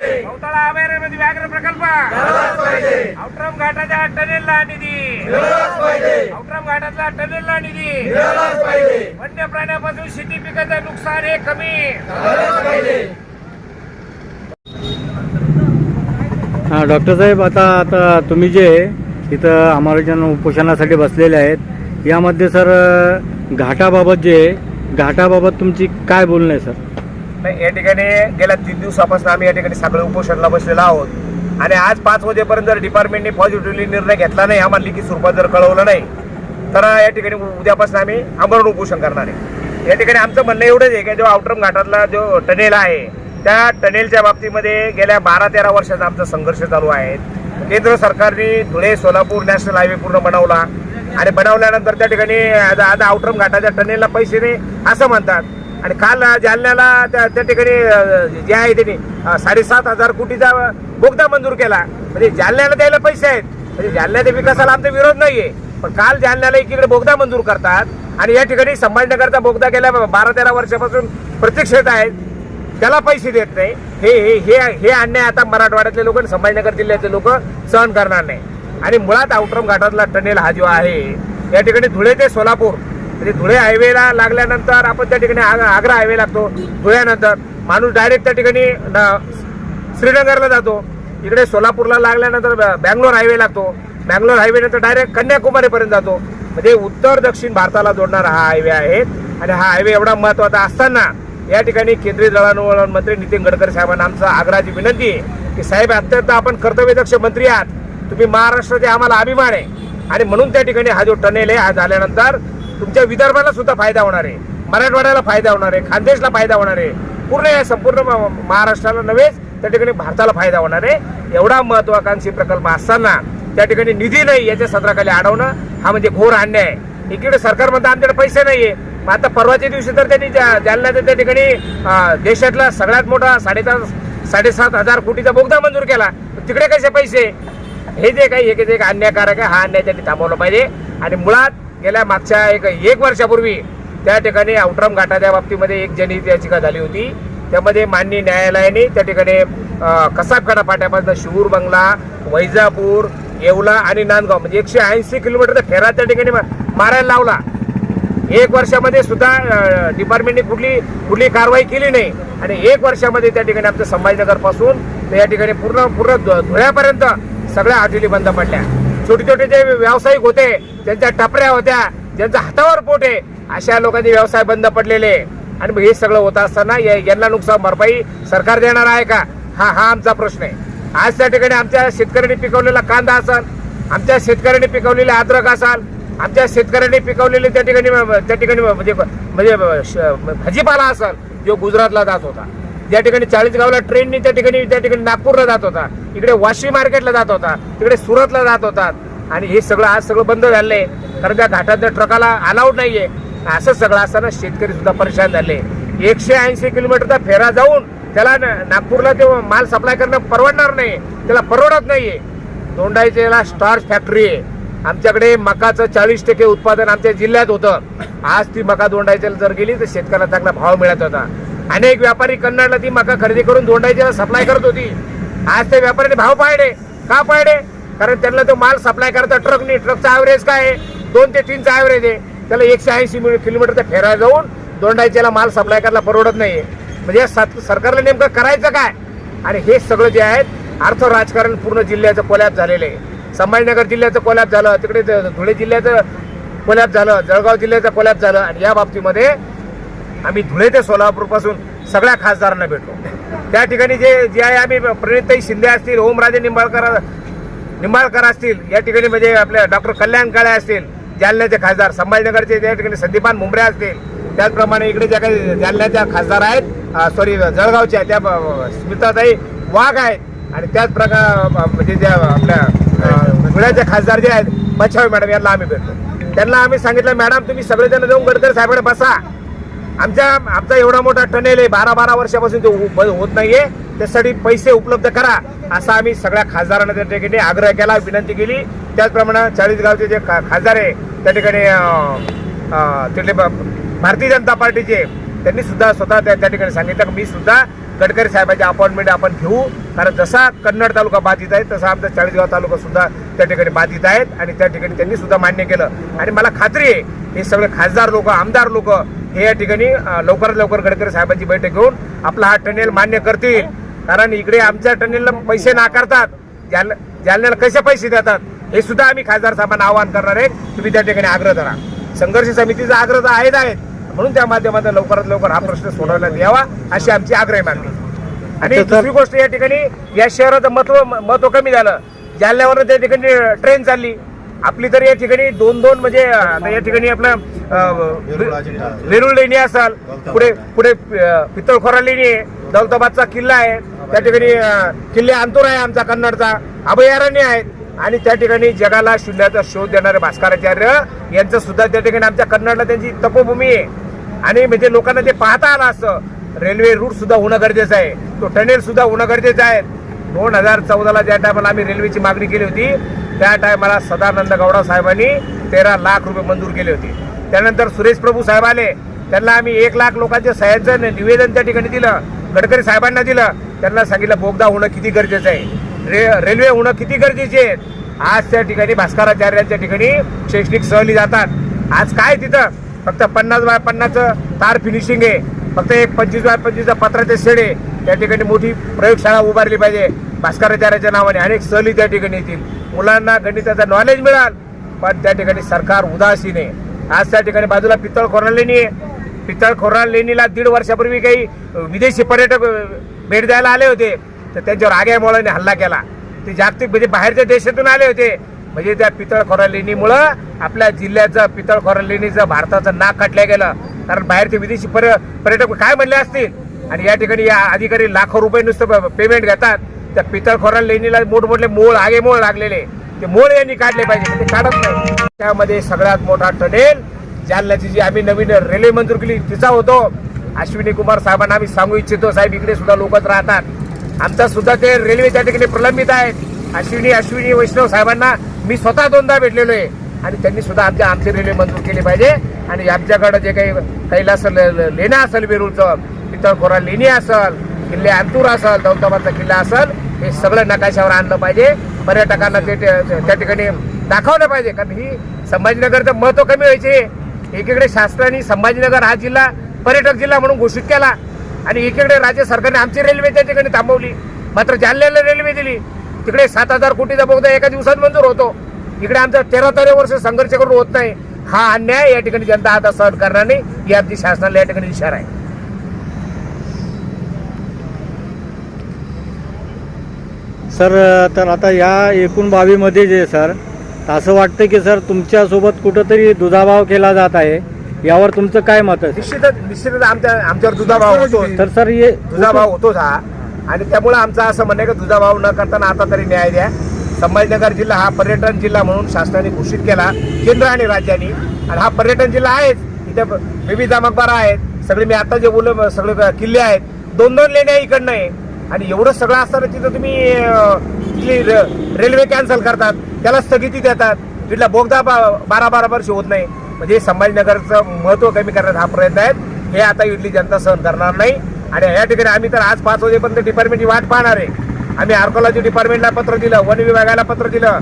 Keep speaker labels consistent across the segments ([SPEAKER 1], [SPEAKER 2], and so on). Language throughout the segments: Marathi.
[SPEAKER 1] गौताळा अभयारण्यमध्ये व्याघ्र प्रकल्प. औट्रम घाटाच्या टनेलला निधी. औट्रम घाटातल्या टनेलला निधी. वन्य प्राण्यापासून शेती पिकाचं नुकसान हे कमी.
[SPEAKER 2] हां डॉक्टर साहेब आता आता तुम्ही जे इथं अमरावती उपोषणासाठी बसलेले आहेत यामध्ये सर घाटाबाबत जे घाटाबाबत तुमची काय बोलणं आहे सर?
[SPEAKER 1] नाही, या ठिकाणी गेल्या तीन दिवसापासून आम्ही या ठिकाणी सगळे उपोषणाला बसलेलो आहोत. आणि आज पाच वाजेपर्यंत जर डिपार्टमेंटने पॉझिटिव्हली निर्णय घेतला नाही आम्हाला लिखित स्वरूपात जर कळवलं नाही तर या ठिकाणी उद्यापासून आम्ही आमरण उपोषण करणार आहे. या ठिकाणी आमचं म्हणणं एवढंच आहे की जो आउटरम घाटातला जो टनेल आहे त्या टनेलच्या बाबतीमध्ये गेल्या बारा तेरा वर्षाचा आमचा संघर्ष चालू आहे. केंद्र सरकारने धुळे सोलापूर नॅशनल हायवे पूर्ण बनवला. आणि बनवल्यानंतर त्या ठिकाणी आता आता आउटरम घाटाच्या टनेलला पैसे नाही असं म्हणतात. आणि काल जालन्याला त्या त्या ठिकाणी जे आहे त्यांनी साडेसात हजार कोटीचा बोगदा मंजूर केला. म्हणजे जालन्याला द्यायला पैसे आहेत. म्हणजे जालन्याच्या विकासाला आमचा विरोध नाहीये. पण काल जालन्याला एकीकडे बोगदा मंजूर करतात. आणि या ठिकाणी संभाजीनगरचा बोगदा गेल्या बारा तेरा वर्षापासून प्रतीक्षेत आहेत. त्याला पैसे देत नाही. हे हे हे हे अन्याय आता मराठवाड्यातले लोक आणि संभाजीनगर जिल्ह्यातले लोक सहन करणार नाही. आणि मुळात आउटरम घाटातला टनेल हा जो आहे या ठिकाणी धुळे ते सोलापूर म्हणजे धुळे हायवेला लागल्यानंतर आपण त्या ठिकाणी आग- आग्रा हायवे लागतो. धुळ्यानंतर माणूस डायरेक्ट त्या ठिकाणी न- श्रीनगरला जातो. इकडे सोलापूरला लागल्यानंतर बँगलोर हायवे लागतो. बँगलोर हायवेनंतर डायरेक्ट कन्याकुमारीपर्यंत जातो. म्हणजे उत्तर दक्षिण भारताला जोडणारा हा हायवे आहे. आणि हा हायवे एवढा महत्त्वाचा असताना या ठिकाणी केंद्रीय दळणवळण मंत्री नितीन गडकरी साहेबांना आमचं आग्रहाची विनंती आहे की साहेब अत्यंत आपण कर्तव्यदक्ष मंत्री आहात. तुम्ही महाराष्ट्राचे आम्हाला अभिमान आहे. आणि म्हणून त्या ठिकाणी हा जो टनेल आहे हा झाल्यानंतर तुमच्या विदर्भाला सुद्धा फायदा होणार आहे. मराठवाड्याला फायदा होणार आहे. खानदेशला फायदा होणार आहे. पूर्ण या संपूर्ण महाराष्ट्राला नव्हेच त्या ठिकाणी भारताला फायदा होणार आहे. एवढा महत्वाकांक्षी प्रकल्प असताना त्या ठिकाणी निधी नाही याच्या सत्राखाली अडवणं हा म्हणजे घोर अन्याय आहे. इकडे सरकार आमच्याकडे पैसे नाहीये. मग आता परवाच्या दिवशी तर त्यांनी जा- जालन्याच्या त्या ठिकाणी देशातला सगळ्यात मोठा साडेसात साडेसात हजार कोटीचा बोगदा मंजूर केला. तिकडे कसे पैसे? हे जे काही एक जे एक अन्यायकारक आहे हा अन्याय त्यांनी थांबवला पाहिजे. आणि मुळात गेल्या मागच्या एक एक वर्षापूर्वी त्या ठिकाणी औटरम घाटाच्या बाबतीमध्ये एक जनहित याचिका झाली होती. त्यामध्ये माननीय न्यायालयाने त्या ठिकाणी कसाबखाना फाट्यापासून शिवूर बंगला वैजापूर येवला आणि नांदगाव म्हणजे एकशे ऐंशी किलोमीटरचा फेरा त्या ठिकाणी मारायला लावला. एक वर्षामध्ये सुद्धा डिपार्टमेंटने कुठली कुठली कारवाई केली नाही. आणि एक वर्षामध्ये त्या ठिकाणी आमचं संभाजीनगरपासून तर या ठिकाणी पूर्ण पूर्ण धु- धुळ्यापर्यंत सगळ्या हॉटेली बंद पडल्या. छोटे छोटे जे व्यावसायिक होते त्यांच्या टपऱ्या होत्या ज्यांचा हातावर पोट आहे अशा लोकांचे व्यवसाय बंद पडलेले. आणि मग हे सगळं होत असताना यांना नुकसान भरपाई सरकार देणार आहे का? हा हा आमचा प्रश्न आहे. आज त्या ठिकाणी आमच्या शेतकऱ्यांनी पिकवलेला कांदा असाल आमच्या शेतकऱ्यांनी पिकवलेले अद्रक असाल आमच्या शेतकऱ्यांनी पिकवलेले त्या ठिकाणी त्या ठिकाणी म्हणजे म्हणजे श- भाजीपाला असाल जो गुजरातला जात होता. ज्या ठिकाणी चाळीसगावला ट्रेननी त्या ठिकाणी त्या ठिकाणी नागपूरला जात होता. इकडे वाशी मार्केटला जात होता. तिकडे सुरतला जात होतात आणि हे सगळं आज सगळं बंद झालंय. कारण त्या घाटातल्या ट्रकाला अलाउड नाहीये. असं सगळं असताना शेतकरी सुद्धा परेशान झाले. एकशे ऐंशी किलोमीटरचा फेरा जाऊन त्याला नागपूरला ते माल सप्लाय करणं परवडणार नाही. त्याला परवडत नाहीये. दोंडाईचेला स्टार्च फॅक्टरी आहे. आमच्याकडे मकाचं चाळीस टक्के उत्पादन आमच्या जिल्ह्यात होतं. आज ती मका दोंडायच्या जर गेली तर शेतकऱ्याला चांगला भाव मिळत होता. अनेक व्यापारी कन्नडला ती मका खरेदी करून दोंडाईच्याला सप्लाय करत होती. आज त्या व्यापाऱ्याने भाव पाळले. का पाळले? कारण त्यांना तो माल सप्लाय करता ट्रकनी ट्रकचा ॲव्हरेज काय आहे? दोन ते तीनचा ॲव्हरेज आहे. त्याला एकशे ऐंशी किलोमीटरचा फेरा जाऊन दोंडायच्याला माल सप्लाय करायला परवडत नाही म्हणजे सत- सरकारला नेमकं करायचं काय? आणि हे सगळं जे आहेत अर्थ राजकारण पूर्ण जिल्ह्याचं कोल्याप झालेलं आहे. संभाजीनगर जिल्ह्याचं कोल्याप झालं तिकडे धुळे जिल्ह्याचं कोल्याप झालं जळगाव जिल्ह्याचं कोल्याप झालं. आणि या बाबतीमध्ये आम्ही धुळे ते सोलापूरपासून सगळ्या खासदारांना भेटलो. त्या ठिकाणी जे जे आहे आम्ही प्रणिताई शिंदे असतील ओमराजे निंबाळकर निंबाळकर असतील या ठिकाणी म्हणजे आपल्या डॉक्टर कल्याण काळे असतील जालन्याचे खासदार संभाजीनगरचे त्या ठिकाणी संदीपान मुंबरे असतील त्याचप्रमाणे इकडे ज्या काही जालन्याच्या खासदार आहेत सॉरी जळगावच्या त्या स्मिताताई वाघ आहेत आणि त्याच प्रकार म्हणजे ज्या आपल्या धुळ्याचे खासदार जे आहेत बचाव मॅडम यांना आम्ही भेटलो. त्यांना आम्ही सांगितलं मॅडम तुम्ही सगळेजण जाऊन गडकरी साहेबांकडे बसा. आमच्या आमचा एवढा मोठा टनेल आहे बारा बारा वर्षापासून ते होत नाहीये. त्यासाठी पैसे उपलब्ध करा असा आम्ही सगळ्या खासदारांना त्या ठिकाणी आग्रह केला विनंती केली. त्याचप्रमाणे चाळीसगावचे जे खा- खासदार आहे त्या ठिकाणी तिथले भारतीय जनता पार्टीचे त्यांनी सुद्धा स्वतः त्या त्या ठिकाणी सांगितलं. की मी सुद्धा गडकरी साहेबांची अपॉइंटमेंट आपण घेऊ. कारण जसा कन्नड तालुका बाधित आहे तसा आमचा चाळीसगाव तालुका सुद्धा त्या ठिकाणी बाधित आहेत आणि त्या ठिकाणी त्यांनी सुद्धा मान्य केलं. आणि मला खात्री आहे हे सगळे खासदार लोक आमदार लोक हे या ठिकाणी लवकरात लवकर गडकरी साहेबांची बैठक घेऊन आपला हा टनेल मान्य करतील. कारण इकडे आमच्या टनेलला पैसे नाकारतात. जाल जालन्याला कसे पैसे देतात? हे सुद्धा आम्ही खासदार साहेबांना आवाहन करणार आहे. तुम्ही त्या ठिकाणी आग्रह धरा. संघर्ष समितीचा आग्रह तर आहेत आहेत म्हणून त्या माध्यमातून लवकरात लवकर हा प्रश्न सोडवण्यात यावा अशी आमची आग्रह मागणी. आणि. दुसरी गोष्ट या ठिकाणी या शहराचं महत्त्व महत्त्व कमी झालं. जालन्यावर त्या ठिकाणी ट्रेन चालली. आपली तर या ठिकाणी दोन दोन म्हणजे या ठिकाणी आपलं वेरूळ लेणी असाल पुढे पुढे पितळखोरा लेणी आहे दौलताबादचा किल्ला आहे त्या ठिकाणी किल्ले अंतूर आहे आमचा कन्नडचा. अभयारण्य आहेत आणि त्या ठिकाणी जगाला शून्याचा शोध देणारे भास्कराचार्य यांचं सुद्धा त्या ठिकाणी आमच्या कन्नडला त्यांची तपोभूमी आहे. आणि म्हणजे लोकांना ते पाहता आलं असतं रेल्वे रूट सुद्धा होणं गरजेचं आहे. तो टनेल सुद्धा होणं गरजेचं आहे. दोन हजार चौदाला ज्या टायमाला आम्ही रेल्वेची मागणी केली होती त्या टायमाला सदानंद गौडा साहेबांनी तेरा लाख रुपये मंजूर केले होते. त्यानंतर सुरेश प्रभू साहेब आले. त्यांना आम्ही एक लाख लोकांच्या सह्याचं निवेदन त्या ठिकाणी दिलं. गडकरी साहेबांना दिलं. त्यांना सांगितलं बोगदा होणं किती गरजेचं आहे. रे रेल्वे होणं किती गरजेचे आहे. आज त्या ठिकाणी भास्कराचार्यांच्या ठिकाणी शैक्षणिक सहली जातात. आज काय तिथं? फक्त पन्नास बाय पन्नासचं तार फिनिशिंग आहे. फक्त एक पंचवीस बाय पंचवीसचा पत्राचे शेड आहे. त्या ठिकाणी मोठी प्रयोगशाळा उभारली पाहिजे. भास्कराचार्याच्या नावाने अनेक सहली त्या ठिकाणी येतील. मुलांना गणिताचं नॉलेज मिळाल पण त्या ठिकाणी सरकार उदासीन आहे. आज त्या ठिकाणी बाजूला पितळ खोरा लेणी आहे. पितळ खोरा लेणीला दीड वर्षापूर्वी काही विदेशी पर्यटक भेट द्यायला आले होते. तर त्यांच्यावर आग्यामुळे हल्ला केला. ते जागतिक म्हणजे बाहेरच्या देशातून आले होते. म्हणजे त्या पितळखोरा लेणीमुळं आपल्या जिल्ह्याचं पितळखोरा लेणीचं भारताचं नाक काटल्या गेलं. कारण बाहेरचे विदेशी पर्य पर्यटक काय म्हणले असतील? आणि या ठिकाणी या अधिकारी लाखो रुपये नुसतं पेमेंट घेतात. त्या पितळखोरा लेणीला मोठमोठे मोळ आगे मोळ लागलेले. ते मोळ यांनी काढले पाहिजे ते काढत नाही. त्यामध्ये सगळ्यात मोठा टनेल जालन्याची जी आम्ही नवीन रेल्वे मंजूर केली तिचा होतो. अश्विनी कुमार साहेबांना आम्ही सांगू इच्छितो साहेब इकडे सुद्धा लोकच राहतात. आमचा सुद्धा ते रेल्वे त्या ठिकाणी प्रलंबित आहेत. अश्विनी अश्विनी वैष्णव साहेबांना मी स्वतः दोनदा भेटलेलो आहे. आणि त्यांनी सुद्धा आमच्या आमची रेल्वे मंजूर केली पाहिजे. आणि आमच्याकडं जे काही कैलास ल- लेणं असेल वेरूळचं पितळखोरा लेणी असेल किल्ले अंतूर असेल दौलताबादचा किल्ला असेल हे सगळं नकाशावर आणलं पाहिजे. पर्यटकांना ते त्या ठिकाणी दाखवलं पाहिजे. कारण ही संभाजीनगरचं महत्त्व कमी व्हायचे. एकीकडे शासनाने संभाजीनगर हा जिल्हा पर्यटक जिल्हा म्हणून घोषित केला. आणि एकीकडे राज्य सरकारने आमची रेल्वे त्या ठिकाणी थांबवली. मात्र जालन्याला रेल्वे दिली. तिकडे सात हजार कोटीचा बोगदा एका दिवसात मंजूर होतो. इकडे आमचा तेरा तेरा वर्ष संघर्ष करून होत नाही. हा अन्याय या ठिकाणी जनता आता सहन करणार नाही. आमची शासनाला या ठिकाणी इशारा आहे.
[SPEAKER 2] सर तर आता या एकूण बाबीमध्ये जे सर असं वाटतं की सर तुमच्यासोबत कुठंतरी दुधाभाव केला जात आहे. यावर तुमचं काय मत आहे?
[SPEAKER 1] निश्चितच निश्चितच आमच्या आमच्यावर दुधाभाव होतो
[SPEAKER 2] तर सर हे
[SPEAKER 1] दुधाभाव होतोच हा. आणि त्यामुळं आमचं असं म्हणणं आहे की दुधाभाव न करताना आता तरी न्याय द्या. संभाजीनगर जिल्हा हा पर्यटन जिल्हा म्हणून शासनाने घोषित केला केंद्र आणि राज्यांनी. आणि हा पर्यटन जिल्हा आहेच. इथे विविध मकबरा आहेत. सगळे मी आता जे बोललो सगळे किल्ले आहेत. दोन दोन लेण्या इकडनं आहे. आणि एवढं सगळं असताना तिथं तुम्ही तिथली र- रेल्वे कॅन्सल करतात त्याला स्थगिती देतात. तिथला बोगदा बा- बारा बारा वर्ष होत नाही. म्हणजे संभाजीनगरचं महत्त्व कमी करण्याचा हा प्रयत्न आहे हे आता इथली जनता सहन करणार नाही. आणि या ठिकाणी आम्ही तर आज पाच वाजेपर्यंत डिपार्टमेंटची वाट पाहणार आहे. आम्ही आर्कोलॉजी डिपार्टमेंटला पत्र दिलं वन विभागाला पत्र दिलं.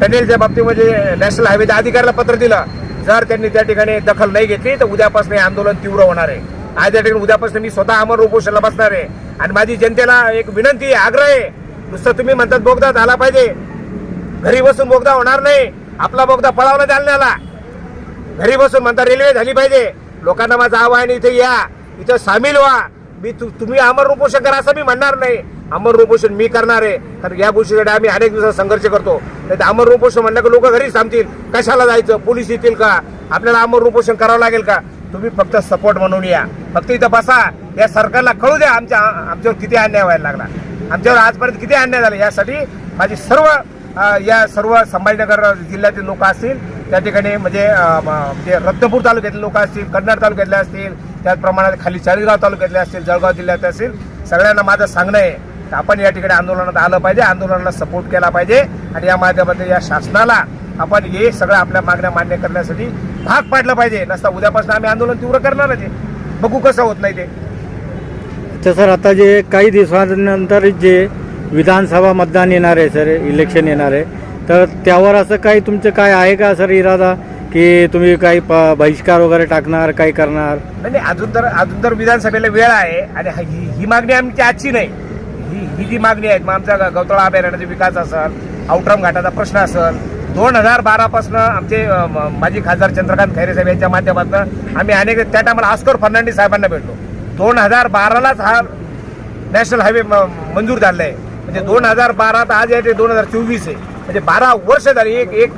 [SPEAKER 1] टनेलच्या बाबतीमध्ये नॅशनल हायवेच्या अधिकाऱ्याला पत्र दिलं. जर त्यांनी त्या ठिकाणी दखल नाही घेतली तर उद्यापासून हे आंदोलन तीव्र होणार आहे. आज या ठिकाणी उद्यापासून मी स्वतः अमर उपोषणला बसणार आहे. आणि माझी जनतेला एक विनंती आहे आग्रह आहे. नुसतं तुम्ही म्हणतात बोगदा झाला पाहिजे. घरी बसून बोगदा होणार नाही. आपला बोगदा पळावला जालण्याला घरी बसून म्हणता रेल्वे झाली पाहिजे. लोकांना माझं आवाहन इथे या. इथं सामील व्हा. मी तु- तुम्ही अमर उपोषण करा असं मी म्हणणार नाही. अमर उपोषण मी करणार आहे. कारण या गोष्टीसाठी आम्ही अनेक दिवसात संघर्ष करतो. नाही तर अमर उपोषण म्हणलं की लोक घरीच थांबतील. कशाला जायचं? पोलीस येतील का? आपल्याला अमर उपोषण करावं लागेल का? तुम्ही फक्त सपोर्ट म्हणून या. फक्त इथं बसा. या सरकारला कळू द्या आमच्या आमच्यावर किती अन्याय व्हायला लागला. आमच्यावर आजपर्यंत किती अन्याय झाला? यासाठी माझी सर्व या सर्व संभाजीनगर जिल्ह्यातील लोक असतील त्या ठिकाणी म्हणजे अ, म, म्हणजे रत्नपूर तालुक्यातले लोक असतील कन्नड तालुक्यातले असतील त्याचप्रमाणे खाली चाळीसगाव तालुक्यातले असतील जळगाव जिल्ह्यात असतील सगळ्यांना माझं सांगणं आहे की आपण या ठिकाणी आंदोलनात आलं पाहिजे आंदोलनाला सपोर्ट केला पाहिजे आणि या माध्यमातून या शासनाला आपण हे सगळं आपल्या मागण्या मान्य करण्यासाठी भाग पाडलं पाहिजे. नसता उद्यापासून आम्ही आंदोलन तीव्र करणारच आहे. बघू कसं होत नाही ते.
[SPEAKER 2] अच्छा सर आता जे काही दिवसानंतर जे विधानसभा मतदान येणार आहे सर इलेक्शन येणार आहे तर त्यावर असं काही तुमचं काय आहे का सर इरादा की तुम्ही काही प- बहिष्कार वगैरे टाकणार काही करणार?
[SPEAKER 1] नाही नाही, अजून तर अजून तर विधानसभेला वेळ आहे आणि हा- ही ही मागणी आमची आजची नाही. ही ही जी मागणी आहे मग आमचा ग- अभयारण्याचा विकास असेल आउटरम घाटाचा प्रश्न असेल दोन हजार बारापासून आमचे अ, म- माजी खासदार चंद्रकांत खैरे साहेब यांच्या माध्यमातून आम्ही अनेक त्या टायमाला आस्कर फर्नांडिस साहेबांना भेटलो. दोन हजार बारालाच हा नॅशनल हायवे मंजूर झालेला आहे म्हणजे दोन हजार बारा तर आज आहे ते दोन हजार चोवीस आहे. म्हणजे बारा वर्ष झाली एक एक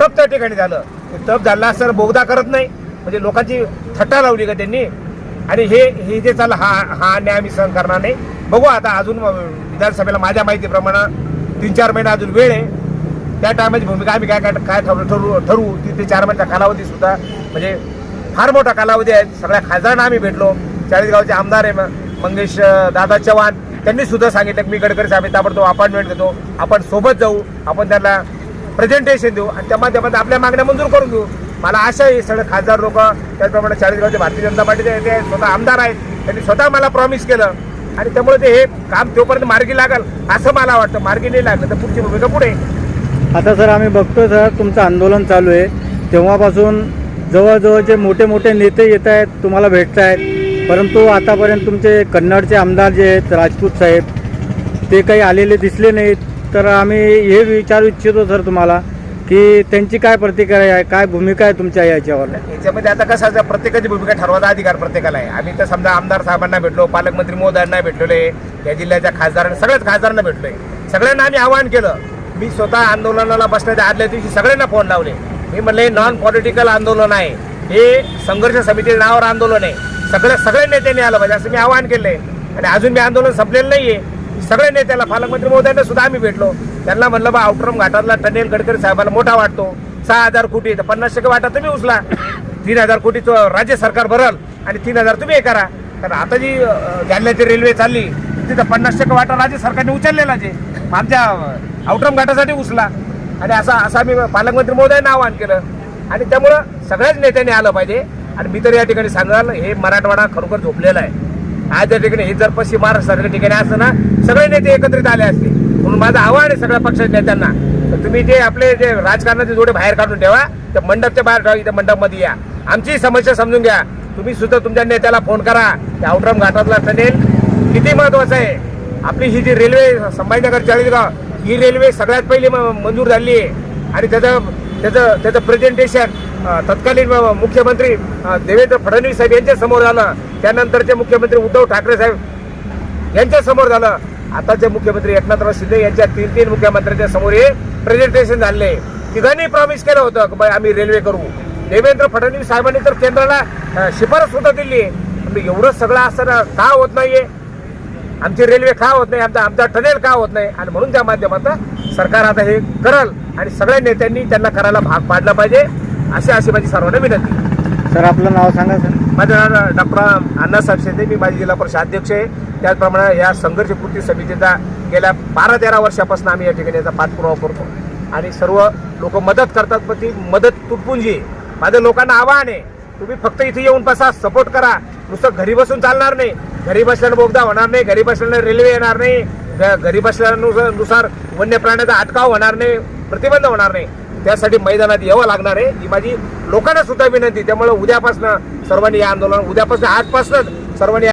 [SPEAKER 1] तप त्या ठिकाणी झालं. तप झाला सर बोगदा करत नाही. म्हणजे लोकांची थट्टा लावली का त्यांनी? आणि हे हे जे चाललं हा हा न्याय आम्ही सहन करणार नाही. बघू आता अजून विधानसभेला माझ्या माहितीप्रमाणे तीन चार महिने अजून वेळ आहे. त्या टायमाची भूमिका आम्ही काय काय काय ठरवू ठरवू ठरवू? ती ते चार महिन्याचा कालावधी सुद्धा म्हणजे फार मोठा कालावधी आहे. सगळ्या खासदारांना आम्ही भेटलो. चाळीसगावचे आमदार आहे मंगेश दादा चव्हाण त्यांनी सुद्धा सांगितलं की मी गडकरी साहेब ताबडतोब अपॉइंटमेंट देतो आपण सोबत जाऊ आपण त्यांना प्रेझेंटेशन देऊ आणि त्या माध्यमात आपल्या मागण्या मंजूर करून घेऊ मला आशा आहे सगळे खासदार लोक त्याचप्रमाणे चाळीसगावचे भारतीय जनता पार्टीचे ते स्वतः आमदार आहेत त्यांनी स्वतः मला प्रॉमिस केलं. आणि त्यामुळे ते हे काम तोपर्यंत मार्गी लागल असं मला वाटतं. मार्गी नाही लागलं तर पुढची भूमिका पुढे
[SPEAKER 2] आता सर आम्ही बघतो सर तुमचं आंदोलन चालू आहे. तेव्हापासून जवळजवळचे मोठे मोठे नेते येत आहेत तुम्हाला भेटत आहेत परंतु आतापर्यंत तुमचे कन्नडचे आमदार जे आहेत राजपूत साहेब ते काही आलेले दिसले नाहीत. तर आम्ही हे विचारू इच्छितो सर तुम्हाला की त्यांची काय प्रतिक्रिया आहे काय भूमिका आहे तुमच्या याच्यावर?
[SPEAKER 1] याच्यामध्ये आता कसं प्रत्येकाची भूमिका ठरवायचा अधिकार प्रत्येकाला आहे. आम्ही तर समजा आमदार साहेबांना भेटलो पालकमंत्री महोदयांना आहे या जिल्ह्याच्या खासदारांना सगळ्याच खासदारांना भेटलोय. सगळ्यांना आम्ही आवाहन केलं. मी स्वतः आंदोलनाला बसण्याच्या आदल्या दिवशी सगळ्यांना फोन लावले. मी म्हणले नॉन पॉलिटिकल आंदोलन आहे. हे संघर्ष समितीच्या नावावर आंदोलन आहे. सगळ्या सगळ्या नेत्यांनी आलं पाहिजे. असं मी आवाहन केलं आहे आणि अजून मी आंदोलन संपलेलं नाही आहे सगळ्या नेत्याला पालकमंत्री महोदयांना सुद्धा आम्ही भेटलो. त्यांना म्हणलं बा आउटरम घाटातला टनेल गडकरी साहेबांना मोठा वाटतो. सहा हजार कोटी तर पन्नास टक्के वाटा तुम्ही उचला. तीन हजार कोटीचं राज्य सरकार भरल आणि तीन हजार तुम्ही हे करा. कारण आता जी जालन्याची रेल्वे चालली तिथं पन्नास टक्के वाटा राज्य सरकारने उचललेला जे आमच्या आउटरम घाटासाठी उचला. आणि असा असं आम्ही पालकमंत्री महोदयांना आवाहन केलं. आणि त्यामुळं सगळ्याच नेत्यांनी आलं पाहिजे. आणि मी तर या ठिकाणी सांगाल हे मराठवाडा खरोखर झोपलेला आहे. आज या ठिकाणी हे जर पश्चिम महाराष्ट्राच्या ठिकाणी असतं ना सगळे नेते एकत्रित आले असते. म्हणून माझं आव्हान आहे सगळ्या पक्षाच्या नेत्यांना. तर तुम्ही जे आपले जे राजकारणाचे जोडे बाहेर काढून ठेवा त्या मंडपच्या बाहेर ठेवा इथे मंडपमध्ये या. आमची समस्या समजून घ्या. तुम्ही सुद्धा तुमच्या नेत्याला फोन करा. त्या आउटरम घाटातला टनेल किती महत्वाचं आहे. आपली ही जी रेल्वे संभाजीनगर चाळीसगाव ही रेल्वे सगळ्यात पहिली म- मंजूर झाली आहे. आणि त्याचं त्याचं त्याचं प्रेझेंटेशन तत्कालीन मुख्यमंत्री देवेंद्र फडणवीस साहेब यांच्या समोर झालं त्यानंतरचे मुख्यमंत्री उद्धव ठाकरे साहेब यांच्या समोर झालं. आताचे मुख्यमंत्री एकनाथराव शिंदे यांच्या तीन तीन मुख्यमंत्र्यांच्या समोर हे प्रेझेंटेशन झाले. तिघांनी प्रॉमिस केलं होतं की बाई आम्ही रेल्वे करू. देवेंद्र फडणवीस साहेबांनी तर केंद्राला शिफारस सुद्धा दिली. आहे एवढं सगळं असताना का होत नाहीये? आमची रेल्वे का होत नाही? आमचा आमचा टनेल का होत नाही? आणि म्हणून त्या माध्यमातून सरकार आता हे करल. आणि सगळ्या नेत्यांनी त्यांना करायला भाग पाडला पाहिजे. अशी अशी माझी सर्वांना विनंती
[SPEAKER 2] सर आपलं नाव सांगा सर.
[SPEAKER 1] माझं नाव डॉक्टर अण्णासाहेब शिंदे. मी माझी जिल्हा परिषद अध्यक्ष आहे. त्याचप्रमाणे या संघर्ष कृती समितीचा गेल्या बारा तेरा वर्षापासून आम्ही या ठिकाणी याचा पाठपुरावा करतो. आणि सर्व लोक मदत करतात पण ती मदत तुटपुंजी आहे. माझं लोकांना आवाहन आहे. तुम्ही फक्त इथे येऊन बसा सपोर्ट करा. नुसतं घरी बसून चालणार नाही. घरी बसल्यानं बोगदा होणार नाही. घरी बसल्यानं रेल्वे येणार नाही. घरी बसल्यानुसार नुसार वन्य प्राण्याचा अटकाव होणार नाही. प्रतिबंध होणार नाही. त्यासाठी मैदानात यावं लागणार आहे. ही माझी लोकांना सुद्धा विनंती त्यामुळे उद्यापासून सर्वांनी या आंदोलन उद्यापासून आजपासूनच सर्वांनी